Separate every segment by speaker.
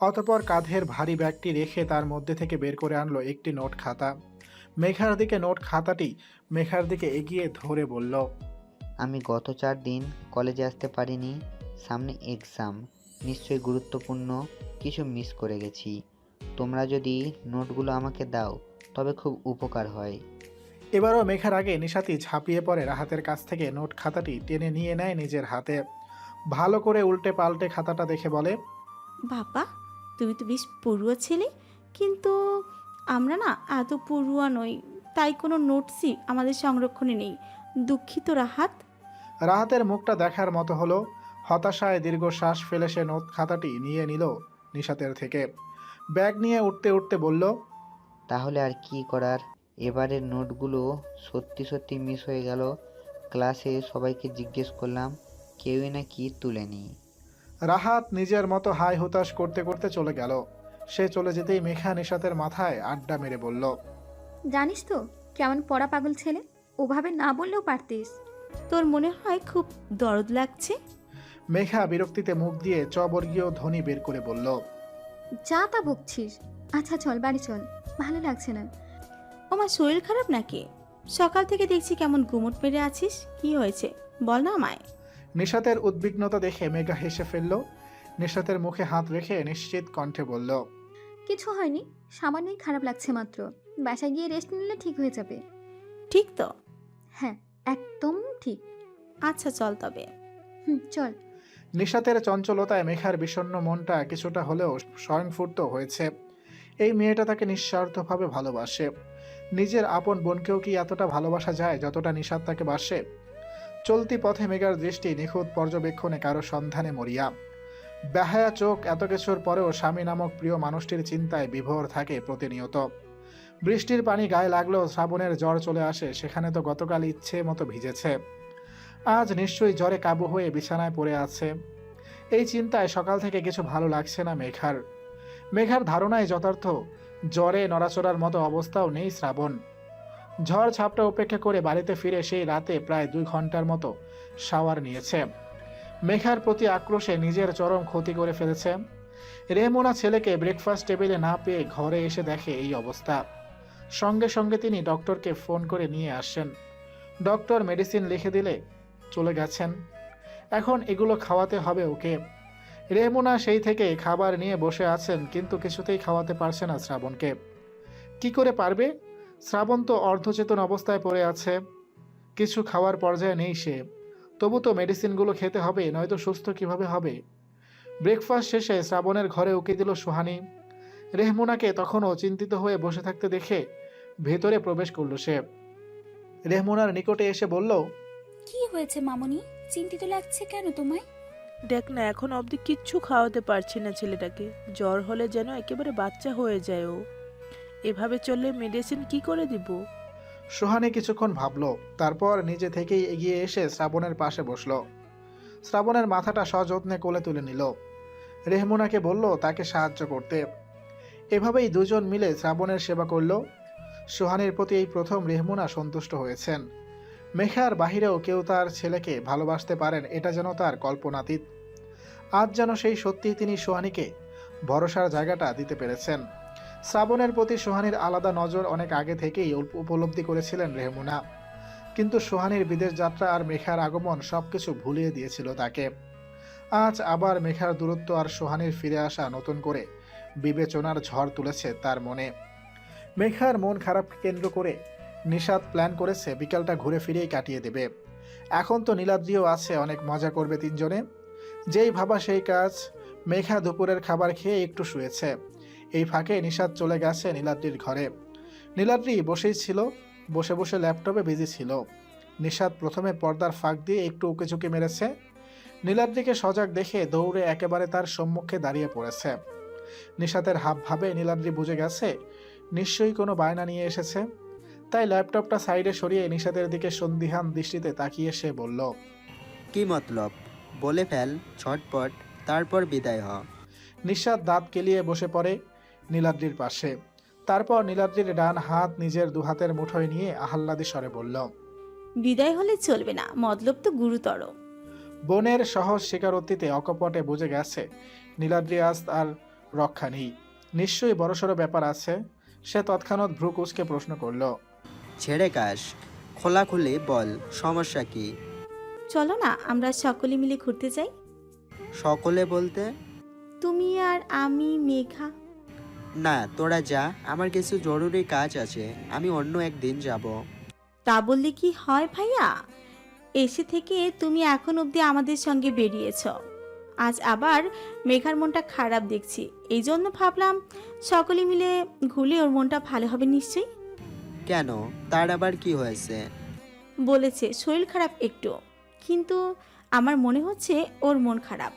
Speaker 1: অতপর কাঁধের ভারী ব্যাগটি রেখে তার মধ্যে থেকে বের করে আনলো একটি নোট খাতা। মেঘার দিকে নোট খাতাটি মেঘার দিকে এগিয়ে ধরে বলল,
Speaker 2: আমি গত চার দিন কলেজে আসতে পারিনি। সামনে এক্সাম নিশ্চয়ই গুরুত্বপূর্ণ। কিছু মিস করে গেছি। তোমরা যদি নোটগুলো আমাকে দাও, তবে খুব উপকার হয়।
Speaker 1: এবারও মেঘার আগে নিশাতি ঝাঁপিয়ে পড়ে রাহাতের কাছ থেকে নোট খাতাটি টেনে নিয়ে নেয় নিজের হাতে। ভালো করে উল্টে পাল্টে খাতাটা দেখে বলে
Speaker 3: বাবা তুমি তো বেশ পড়ুয়া ছেলে কিন্তু আমরা না এত পড়ুয়া নই তাই কোনো নোটসই আমাদের সংরক্ষণে নেই। দুঃখিত রাহাত।
Speaker 1: রাহাতের মুখটা দেখার মতো হলো হতাশায় দীর্ঘ শ্বাস ফেলে সে নোট খাতাটি নিয়ে নিল নিশাতের থেকে। ব্যাগ নিয়ে উঠতে উঠতে বলল
Speaker 2: তাহলে আর কি করার? এবারের নোটগুলো সত্যি সত্যি মিস হয়ে গেল। ক্লাসে সবাইকে জিজ্ঞেস করলাম কেউই না নাকি তুলেনি?
Speaker 1: রাহাত নিজের মতো হাই হুতাশ করতে করতে চলে গেল। সে চলে যেতেই মেঘা নিশাতের মাথায় আড্ডা মেরে বলল
Speaker 4: জানিস তো কেমন পড়া পাগল ছেলে? ওভাবে না বললেও পারতিস।
Speaker 3: তোর মনে হয় খুব দরদ লাগছে?
Speaker 1: মেঘা বিরক্তিতে মুখ দিয়ে চবর্গীয় ধ্বনি বের করে বলল
Speaker 4: যা তা বকছিস। আচ্ছা চল বাড়ি চল। ভালো লাগছে না।
Speaker 3: আমার শরীর খারাপ নাকি? সকাল থেকে দেখছি কেমন গুমট মেরে আছিস। কি হয়েছে? বল না আমায়।
Speaker 1: নিশাতের উদ্বিগ্নতা দেখে মেঘা হেসে ফেলল। নিশাতের মুখে হাত রেখে নিশ্চিত কণ্ঠে বলল
Speaker 4: কিছু হয়নি। সামান্যই খারাপ লাগছে মাত্র। বাসায় গিয়ে রেস্ট নিলে ঠিক হয়ে যাবে।
Speaker 3: ঠিক তো?
Speaker 4: হ্যাঁ একদম ঠিক।
Speaker 3: আচ্ছা চল তবে।
Speaker 4: হুম চল।
Speaker 1: নিশাতের চঞ্চলতায় মেঘার বিষণ্ণ মনটা কিছুটা হলেও স্বয়ংফূর্ত হয়েছে। এই মেয়েটা তাকে নিঃস্বার্থভাবে ভালোবাসে। নিজের আপন বোনকেও কি এতটা ভালোবাসা যায় যতটা নিশাত তাকে বাসে? চলতি পথে মেঘার দৃষ্টি নিখুঁত পর্যবেক্ষণে কারও সন্ধানে মরিয়া। বেহায়া চোখ এত কিছুর পরেও স্বামী নামক প্রিয় মানুষটির চিন্তায় বিভোর থাকে প্রতিনিয়ত। বৃষ্টির পানি গায়ে লাগলেও শ্রাবণের জ্বর চলে আসে, সেখানে তো গতকাল ইচ্ছে মতো ভিজেছে। আজ নিশ্চয়ই জ্বরে কাবু হয়ে বিছানায় পড়ে আছে। এই চিন্তায় সকাল থেকে কিছু ভালো লাগছে না মেঘার। মেঘার ধারণায় যথার্থ জ্বরে নড়াচড়ার মতো অবস্থাও নেই শ্রাবণ। ঝড় ছাপটা উপেক্ষা করে বাড়িতে ফিরে সেই রাতে প্রায় দুই ঘণ্টার মতো শাওয়ার নিয়েছে। মেঘার প্রতি আক্রোশে নিজের চরম ক্ষতি করে ফেলেছে। রেমোনা ছেলেকে ব্রেকফাস্ট টেবিলে না পেয়ে ঘরে এসে দেখে এই অবস্থা। সঙ্গে সঙ্গে তিনি ডক্টরকে ফোন করে নিয়ে আসেন। ডক্টর মেডিসিন লিখে দিলে চলে গেছেন। এখন এগুলো খাওয়াতে হবে ওকে। রেমুনা সেই থেকে খাবার নিয়ে বসে আছেন, কিন্তু কিছুতেই খাওয়াতে পারছে না শ্রাবণকে। কি করে পারবে? শ্রাবণ তো অর্ধচেতন অবস্থায় পড়ে আছে। কিছু খাওয়ার পর্যায়ে নেই সে। তবু তো মেডিসিনগুলো খেতে হবে, নয়তো সুস্থ কীভাবে হবে? ব্রেকফাস্ট শেষে শ্রাবণের ঘরে উকি দিল সুহানি। রেহমুনাকে তখনও চিন্তিত হয়ে বসে থাকতে দেখে ভেতরে প্রবেশ করল সে। রেহমুনার নিকটে এসে বলল,
Speaker 5: কি হয়েছে মামনি? চিন্তিত লাগছে কেন তোমায়?
Speaker 6: দেখ না, এখন অবধি কিচ্ছু খাওয়াতে পারছি না ছেলেটাকে। জ্বর হলে যেন একেবারে বাচ্চা হয়ে যায় ও। এভাবে চললে মেডিসিন কি করে দিব?
Speaker 1: সোহানি কিছুক্ষণ ভাবলো, তারপর নিজে থেকেই এগিয়ে এসে শ্রাবণের পাশে বসল। শ্রাবণের মাথাটা সযত্নে কোলে তুলে নিল। রেহমুনাকে বলল, তাকে সাহায্য করতে। এভাবেই দুজন মিলে শ্রাবণের সেবা করল। সোহানির প্রতি এই প্রথম রেহমুনা সন্তুষ্ট হয়েছেন। মেঘার বাহিরেও কেউ তার ছেলেকে ভালোবাসতে পারেন, এটা যেন তার কল্পনাতীত। আজ যেন সেই সত্যিই তিনি সোহানিকে ভরসার জায়গাটা দিতে পেরেছেন। শ্রাবণের প্রতি সোহানির আলাদা নজর অনেক আগে থেকেই উপলব্ধি করেছিলেন রেহমুনা। কিন্তু সোহানির বিদেশ যাত্রা আর মেঘার আগমন সবকিছু ভুলিয়ে দিয়েছিল তাকে। আজ আবার মেঘার দূরত্ব আর সোহানির ফিরে আসা নতুন করে বিবেচনার ঝড় তুলেছে তার মনে। মেঘার মন খারাপ কেন্দ্র করে নিষাদ প্ল্যান করেছে, বিকালটা ঘুরে ফিরেই কাটিয়ে দেবে। এখন তো নীলাদ্রিও আছে, অনেক মজা করবে তিনজনে। যেই ভাবা সেই কাজ, মেঘা দুপুরের খাবার খেয়ে একটু শুয়েছে। এই ফাঁকে নিষাদ চলে গেছে নীলাদ্রির ঘরে। নীলাদ্রি বসেই ছিল, বসে বসে ল্যাপটপে বিজি ছিল। নিষাদ প্রথমে পর্দার ফাঁক দিয়ে একটু উঁকে মেরেছে। নীলাদ্রিকে সজাগ দেখে দৌড়ে একেবারে তার সম্মুখে দাঁড়িয়ে পড়েছে। নিষাদের হাব ভাবে নীলাদ্রি বুঝে গেছে, নিশ্চয়ই কোনো বায়না নিয়ে এসেছে। তাই ল্যাপটপটা সাইডে সরিয়ে নিষাদের দিকে সন্দিহান দৃষ্টিতে তাকিয়ে সে বলল
Speaker 7: কি মতলব? বলে ফেল ছটপট তারপর বিদায় হ।
Speaker 1: নিঃস্বাদ দাঁত কেলিয়ে বসে পড়ে নীলাদ্রির পাশে। তারপর নীলাদ্রির ডান হাত নিজের দুহাতের মুঠোয় নিয়ে আহ্লাদি স্বরে বলল
Speaker 3: বিদায় হলে চলবে না মতলব তো গুরুতর।
Speaker 1: বোনের সহজ স্বীকারোক্তিতে অকপটে বুঝে গেছে নীলাদ্রি আজ আর রক্ষা নেই। নিশ্চয়ই বড়সড় ব্যাপার আছে। সে তৎক্ষণাৎ ভ্রু কুচকে প্রশ্ন করল
Speaker 7: ছেড়ে কাশ খোলাখুলি বল সমস্যা কি?
Speaker 3: চলো না আমরা সকলে মিলে ঘুরতে যাই।
Speaker 7: সকলে বলতে?
Speaker 3: তুমি আর আমি মেঘা।
Speaker 7: না তোরা যা আমার কিছু জরুরি কাজ আছে আমি অন্য একদিন যাব।
Speaker 3: তা বললে কি হয় ভাইয়া? এসে থেকে তুমি এখন অবধি আমাদের সঙ্গে বেরিয়েছ। আজ আবার মেঘার মনটা খারাপ দেখছি এই জন্য ভাবলাম সকলে মিলে ঘুরলে ওর মনটা ভালো হবে নিশ্চয়ই?
Speaker 7: কেন? তার আবার কি হয়েছে?
Speaker 3: বলেছে শরীর খারাপ একটু কিন্তু আমার মনে হচ্ছে ওর মন খারাপ।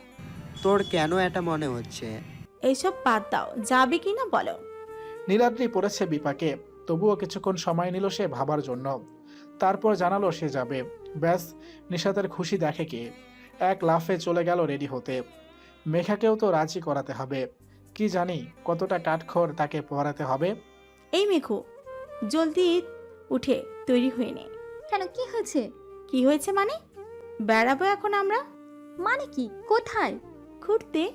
Speaker 7: তোর কেন এটা মনে হচ্ছে?
Speaker 3: এইসব বাদ দাও যাবে কি না বলো?
Speaker 1: নীলাদ্রি পড়েছে বিপাকে তবুও কিছুক্ষণ সময় নিল সে ভাবার জন্য। তারপর জানালো সে যাবে। ব্যাস নিশাতের খুশি দেখে কে? এক লাফে চলে গেল রেডি হতে। মেঘাকেও তো রাজি করাতে হবে। কি জানি কতটা কাঠখড় তাকে পড়াতে হবে?
Speaker 3: এই মেঘু জলদি উঠে তৈরি হয়ে নে।
Speaker 4: কেন কি হয়েছে?
Speaker 3: কি হয়েছে মানে? বেড়াবো এখন আমরা?
Speaker 4: মানে কি? কোথায়?
Speaker 3: ঘুরতে।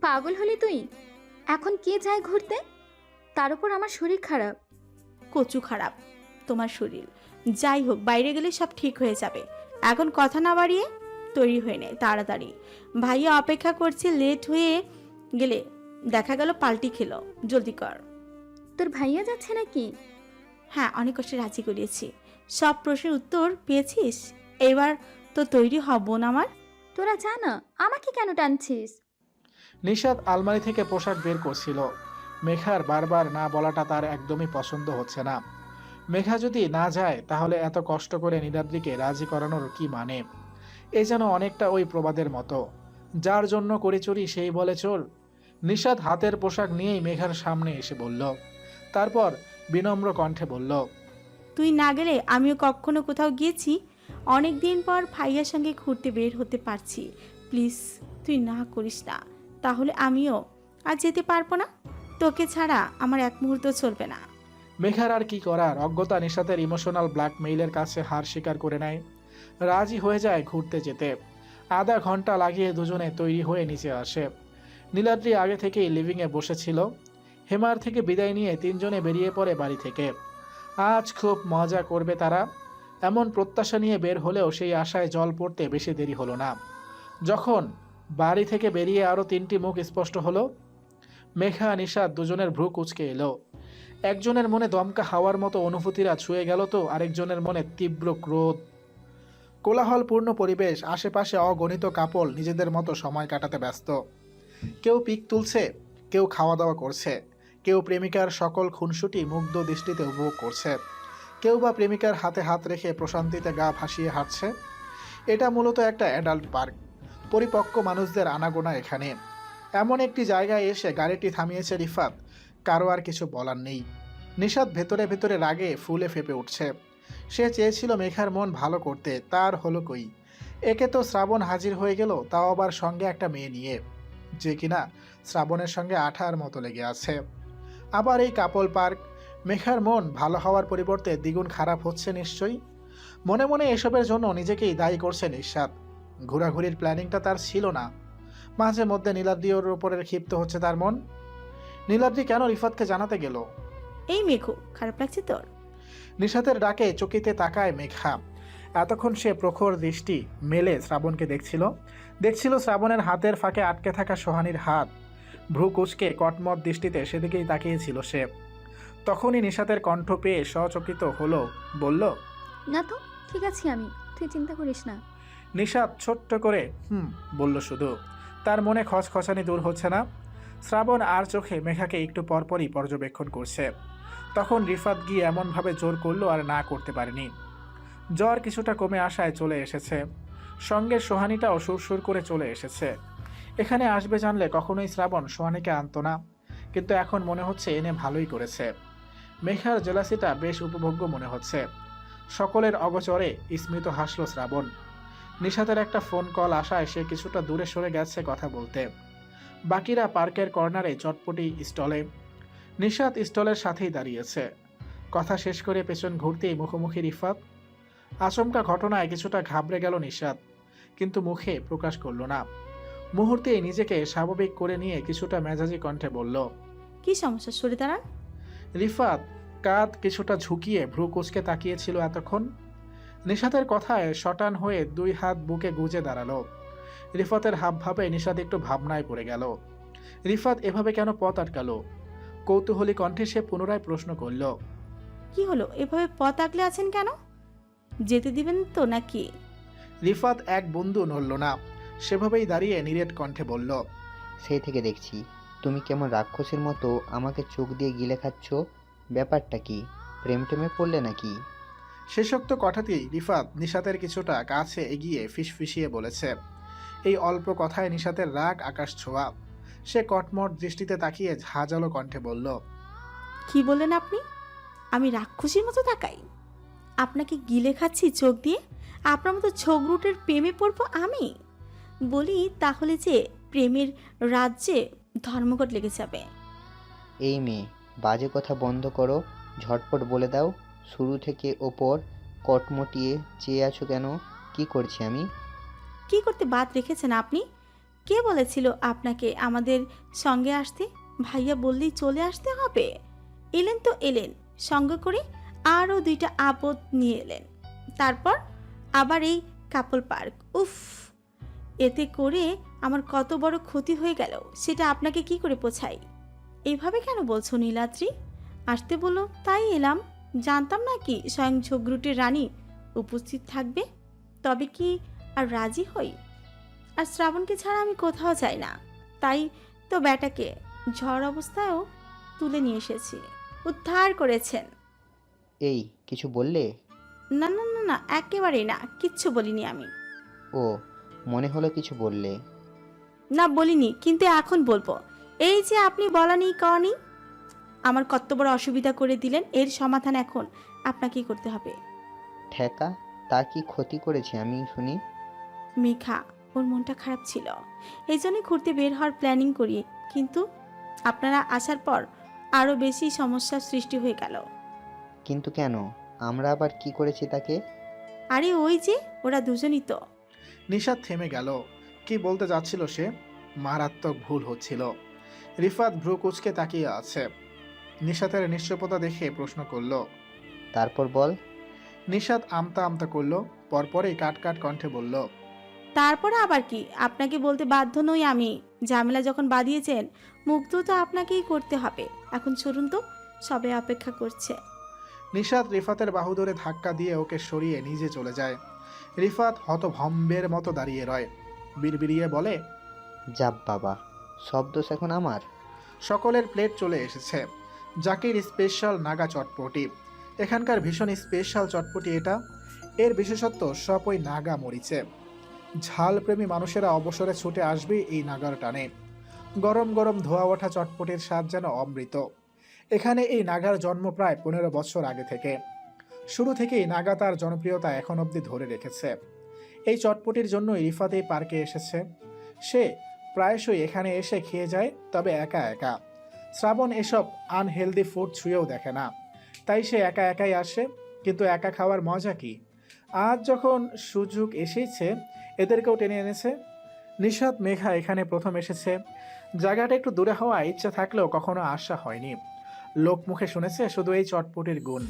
Speaker 4: পাগল হলি তুই? এখন কে যায় ঘুরতে? তার উপর আমার শরীর খারাপ।
Speaker 3: কচু খারাপ তোমার শরীর। যাই হোক বাইরে গেলে সব ঠিক হয়ে যাবে। এখন কথা না বাড়িয়ে তৈরি হয়ে নে তাড়াতাড়ি। ভাইয়া অপেক্ষা করছে লেট হয়ে গেলে দেখা গেল পাল্টি খেলো। জলদি কর।
Speaker 4: তোর ভাইয়া যাচ্ছে নাকি?
Speaker 3: হ্যাঁ অনেক কষ্টে রাজি করিয়েছি। সব প্রশ্নের উত্তর পেয়েছিস? এবার তো তৈরি হব না আমার।
Speaker 4: তোরা জানা আমাকে কেন টানছিস?
Speaker 1: নিশাদ আলমারি থেকে পোশাক বের করছিল। মেঘার বারবার না বলাটা তার একদমই পছন্দ হচ্ছে না। মেঘা যদি না যায় তাহলে এত কষ্ট করে নীলাদ্রিকে রাজি করানোর কি মানে? এ যেন অনেকটা ওই প্রবাদের মতো। যার জন্য করে চুরি সেই বলে চোর। নিশাদ হাতের পোশাক নিয়েই মেঘার সামনে এসে বলল। তারপর বিনম্র কণ্ঠে বলল
Speaker 3: তুই না গেলে আমিও কখনো কোথাও গিয়েছি? অনেক দিন পর ভাইয়ার সঙ্গে ঘুরতে বের হতে পারছি। প্লিজ তুই না করিস না। তাহলে আমিও আর যেতে পারব না? তোকে ছাড়া আমার এক মুহূর্ত চলবে না।
Speaker 1: মেঘার আর কি করার অজ্ঞতা নিশাতের ইমোশনাল ব্ল্যাকমেইলের কাছে হার স্বীকার করে নেয়। রাজি হয়ে যায় ঘুরতে যেতে। আধা ঘণ্টা লাগিয়ে দুজনে তৈরি হয়ে নিচে আসে। নীলাদ্রি আগে থেকেই লিভিংয়ে বসেছিল। হেমার থেকে বিদায় নিয়ে তিনজনে বেরিয়ে পড়ে বাড়ি থেকে। আজ খুব মজা করবে তারা। এমন প্রত্যাশা নিয়ে বের হলেও সেই আশায় জল পড়তে বেশি দেরি হলো না। যখন বাড়ি থেকে বেরিয়ে আরও তিনটি মুখ স্পষ্ট হলো, মেঘা নিশাদ দুজনের ভ্রু কুচকে এলো। একজনের মনে দমকা হাওয়ার মতো অনুভূতিরা ছুঁয়ে গেল তো, আরেকজনের মনে তীব্র ক্রোধ। কোলাহলপূর্ণ পরিবেশ, আশেপাশে অগণিত কাপল নিজেদের মতো সময় কাটাতে ব্যস্ত। কেউ পিক তুলছে, কেউ খাওয়া দাওয়া করছে। কেউ প্রেমিকার সকল খুনসুটি মুগ্ধ দৃষ্টিতে উপভোগ করছে। কেউ বা প্রেমিকার হাতে হাত রেখে প্রশান্তিতে গা ভাসিয়ে হাঁটছে। এটা মূলত একটা অ্যাডাল্ট পার্ক, পরিপক্ক মানুষদের আনাগোনা এখানে। এমন একটি জায়গায় এসে গাড়িটি থামিয়েছে রিফাত, কারও আর কিছু বলার নেই। নিষাদ ভেতরে ভেতরে রাগে ফুলে ফেপে উঠছে। সে চেয়েছিল মেঘার মন ভালো করতে, তার হলো কই? একে তো শ্রাবণ হাজির হয়ে গেল, তাও আবার সঙ্গে একটা মেয়ে নিয়ে, যে কিনা শ্রাবণের সঙ্গে আঠার মতো লেগে আছে। আবার এই কাপল পার্ক। মেঘার মন ভালো হওয়ার পরিবর্তে দ্বিগুণ খারাপ হচ্ছে নিশ্চয়ই। মনে মনে এসবের জন্য নিজেকেই দায়ী করছে নিঃস্বাদ ঘোরাঘুরির প্ল্যানিংটা তার ছিল না। মাঝে মধ্যে নীলাদ্রিওর উপরে ক্ষিপ্ত হচ্ছে তার মন। নীলাদ্রি কেন রিফাতকে জানাতে গেল?
Speaker 3: এই মেঘু খারাপ লাগছে তোর?
Speaker 1: নিশাতের ডাকে চকিতে তাকায় মেঘা। এতক্ষণ সে প্রখর দৃষ্টি মেলে শ্রাবণকে দেখছিল। দেখছিল শ্রাবণের হাতের ফাঁকে আটকে থাকা সোহানির হাত। ভ্রু কুচকে কটমট দৃষ্টিতে সেদিকেই তাকিয়েছিল সে। তখনই নিশাতের কণ্ঠ পেয়ে সচকিত হলো বলল
Speaker 4: না তো ঠিক আছি আমি তুই চিন্তা করিস না।
Speaker 1: নিশাত ছোট্ট করে হুম বলল শুধু তার মনে খচখচানি দূর হচ্ছে না। শ্রাবণ আর চোখে মেঘাকে একটু পরপরই পর্যবেক্ষণ করছে। তখন রিফাত গিয়ে এমনভাবে জোর করল আর না করতে পারেনি। জ্বর কিছুটা কমে আসায় চলে এসেছে। সঙ্গে সোহানিটাও সুরসুর করে চলে এসেছে। এখানে আসবে জানলে কখনোই শ্রাবণ সোহানিকে আনতো না। কিন্তু এখন মনে হচ্ছে এনে ভালোই করেছে। মেঘার জেলাসিটা বেশ উপভোগ্য মনে হচ্ছে। সকলের অগচরে স্মিত হাসল শ্রাবণ। নিশাতের একটা ফোন কল আসায় সে কিছুটা দূরে সরে গেছে কথা বলতে। বাকিরা পার্কের কর্নারে চটপটি স্টলে। নিশাত স্টলের সাথেই দাঁড়িয়েছে। কথা শেষ করে পেছন ঘুরতেই মুখোমুখি রিফাত। আচমকা ঘটনায় কিছুটা ঘাবড়ে গেল নিশাদ কিন্তু মুখে প্রকাশ করল না। মুহূর্তেই নিজেকে স্বাভাবিক করে নিয়ে কিছুটা মেজাজি কণ্ঠে বলল
Speaker 3: কি সমস্যা সরে দাঁড়ান?
Speaker 1: রিফাত কাঁধ কিছুটা ঝুঁকিয়ে ভ্রু কুচকে তাকিয়েছিল এতক্ষণ। নিশাতের কথায় শটান হয়ে দুই হাত বুকে গুজে দাঁড়াল। রিফাতের হাবভাবে নিশাত একটু ভাবনায় পড়ে গেল। রিফাত এভাবে কেন পথ আটকালো? কৌতূহলী কণ্ঠে সে পুনরায় প্রশ্ন করল
Speaker 3: কি হলো? এভাবে পথ আগলে আছেন কেন? যেতে দিবেন তো নাকি?
Speaker 1: রিফাত এক বন্ধু নড়ল না। সেভাবেই দাঁড়িয়ে নিরেট কণ্ঠে বলল
Speaker 2: সেই থেকে দেখছি তুমি কেমন রাক্ষসের মতো আমাকে চোখ দিয়ে গিলে খাচ্ছ। ব্যাপারটা কি প্রেম টেমে পড়লে নাকি?
Speaker 1: শেষোক্ত কথাতেই রিফাত নিশাতের কিছুটা কাছে এগিয়ে ফিসফিসিয়ে বলেছে এই অল্প কথায় নিশাতের রাগ আকাশ ছোঁয়া। সে কটমট দৃষ্টিতে তাকিয়ে ঝাঁঝালো কণ্ঠে বলল
Speaker 3: কি বললেন আপনি? আমি রাক্ষসীর মতো তাকাই। আপনাকে গিলে খাচ্ছি চোখ দিয়ে? আপনার মতো ছোগরুটের প্রেমে পড়ব আমি? বলি তাহলে যে প্রেমের রাজ্যে ধর্মঘট লেগে যাবে।
Speaker 2: এই মেয়ে বাজে কথা বন্ধ করো ঝটপট বলে দাও শুরু থেকে ওপর কটমটিয়ে চেয়ে আছো কেন? কি করছি আমি?
Speaker 3: কি করতে বাদ রেখেছেন আপনি? কে বলেছিল আপনাকে আমাদের সঙ্গে আসতে? ভাইয়া বললেই চলে আসতে হবে। এলেন তো এলেন সঙ্গে করে আরও দুইটা আপদ নিয়ে এলেন। তারপর আবার এই কাপল পার্ক উফ। এতে করে আমার কত বড় ক্ষতি হয়ে গেল সেটা আপনাকে কি করে পোছাই এইভাবে কেন বলছো নীলাদ্রি? আসতে বলো তাই এলাম। জানতাম না কি স্বয়ং ঝগরুটের রানী উপস্থিত থাকবে? তবে কি আর রাজি হই? আর শ্রাবণকে ছাড়া আমি কোথাও যাই না। তাই তো ব্যাটাকে ঝড় অবস্থায়ও তুলে নিয়ে এসেছি। উদ্ধার করেছেন।
Speaker 2: এই কিছু বললে?
Speaker 3: না না না না একেবারেই না কিচ্ছু বলিনি আমি।
Speaker 2: ও মনে হলো কিছু বললে।
Speaker 3: না বলিনি কিন্তু এখন বলব। এই যে আপনি বলানি কনি আমার কত বড় অসুবিধা করে দিলেন এর সমাধান এখন আপনাকেই করতে হবে।
Speaker 2: ঠেকা তা কি ক্ষতি করেছি আমি শুনি?
Speaker 3: মেঘা ওর মনটা খারাপ ছিল। এই জন্যই ঘুরতে বের হওয়ার প্ল্যানিং করি কিন্তু আপনারা আসার পর আরও বেশি সমস্যার সৃষ্টি হয়ে গেল।
Speaker 2: কিন্তু কেন? আমরা আবার কি করেছি তাকে?
Speaker 3: আরে ওই যে ওরা দুজনই তো।
Speaker 1: নিশাত থেমে গেল। কি বলতে যাচ্ছিল সে? মারাত্মক ভুল হচ্ছিল। রিফাত ভ্রু কুচকে তাকিয়ে আছে। নিশাতের নিশ্চপতা দেখে প্রশ্ন করল
Speaker 2: তারপর বল।
Speaker 1: নিশাত আমতা আমতা করল পরপরই কাট কাট কণ্ঠে বলল
Speaker 3: তারপরে আবার কি? আপনাকে বলতে বাধ্য নই আমি। ঝামেলা যখন বাঁধিয়েছেন মুগ্ধ তো আপনাকেই করতে হবে। এখন চলুন তো সবে অপেক্ষা করছে।
Speaker 1: নিশাত রিফাতের বাহু ধরে ধাক্কা দিয়ে ওকে সরিয়ে নিজে চলে যায়। রিফাত হতভম্বের মতো দাঁড়িয়ে রয়। বিড়বিড়িয়ে বলে
Speaker 2: যাব বাবা সব দোষ এখন আমার?
Speaker 1: সকলের প্লেট চলে এসেছে। জাকির স্পেশাল নাগা চটপটি। এখানকার ভীষণ স্পেশাল চটপটি এটা। এর বিশেষত্ব সব ওই নাগা মরিচে। ঝালপ্রেমী মানুষেরা অবসরে ছুটে আসবে এই নাগার টানে গরম গরম ধোয়া ওঠা চটপটির স্বাদ যেন অমৃত। এখানে এই নাগার জন্ম প্রায় পনেরো বছর আগে থেকে। শুরু থেকেই নাগা তার জনপ্রিয়তা এখন অবধি ধরে রেখেছে। এই চটপটির জন্য রিফাত এই পার্কে এসেছে। সে প্রায়শই এখানে এসে খেয়ে যায়, তবে একা একা। শ্রাবণ এসব আনহেলদি ফুড ছুঁয়েও দেখে না। তাই সে একা একাই আসে, কিন্তু একা খাওয়ার মজা কি? আজ যখন সুযোগ এসেছে, এদেরকেও টেনে এনেছে। নিশাদ মেঘা এখানে প্রথম এসেছে। জায়গাটা একটু দূরে হওয়া ইচ্ছা থাকলেও কখনো আশা হয়নি। লোক মুখে শুনেছে শুধু এই চটপটির গুণ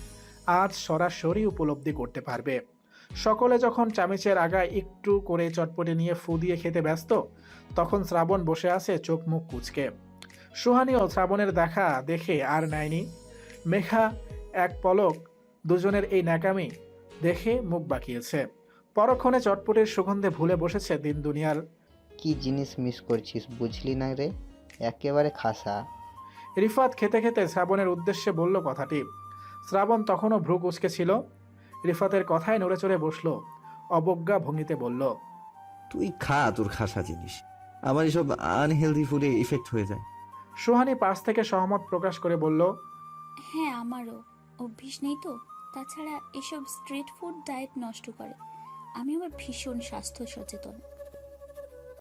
Speaker 1: আজ সরাসরি উপলব্ধি করতে পারবে। সকলে যখন চামিচের আগায় একটু করে চটপটি নিয়ে ফু দিয়ে খেতে ব্যস্ত, তখন শ্রাবণ বসে আছে চোখ মুখ কুচকে। সুহানিও শ্রাবণের দেখা দেখে আর নেয়নি। মেঘা, এক পলক, দুজনের এই ন্যাকামি দেখে মুখ বাঁকিয়েছে। পরক্ষণে চটপটির সুগন্ধে ভুলে বসেছে দিন দুনিয়ার।
Speaker 2: কি জিনিস মিস করছিস বুঝলি না রে? একেবারে খাসা।
Speaker 1: রিফাত খেতে খেতে শ্রাবণের উদ্দেশ্যে বলল কথাটি। শ্রাবণ তখনও ভ্রু কুচকে ছিল। রিফাতের কথায় নড়ে চড়ে বসল। অবজ্ঞা ভঙ্গিতে বলল
Speaker 8: তুই খা তোর খাসা জিনিস। আমার এসব আনহেলদি ফুডে ইফেক্ট হয়ে যায়।
Speaker 1: সুহানি পাশ থেকে সহমত প্রকাশ করে বলল
Speaker 5: হ্যাঁ আমারও। অভ্যিস নেই তো। তাছাড়া এসব স্ট্রিট ফুড ডায়েট নষ্ট করে। আমি আবার ভীষণ স্বাস্থ্য সচেতন।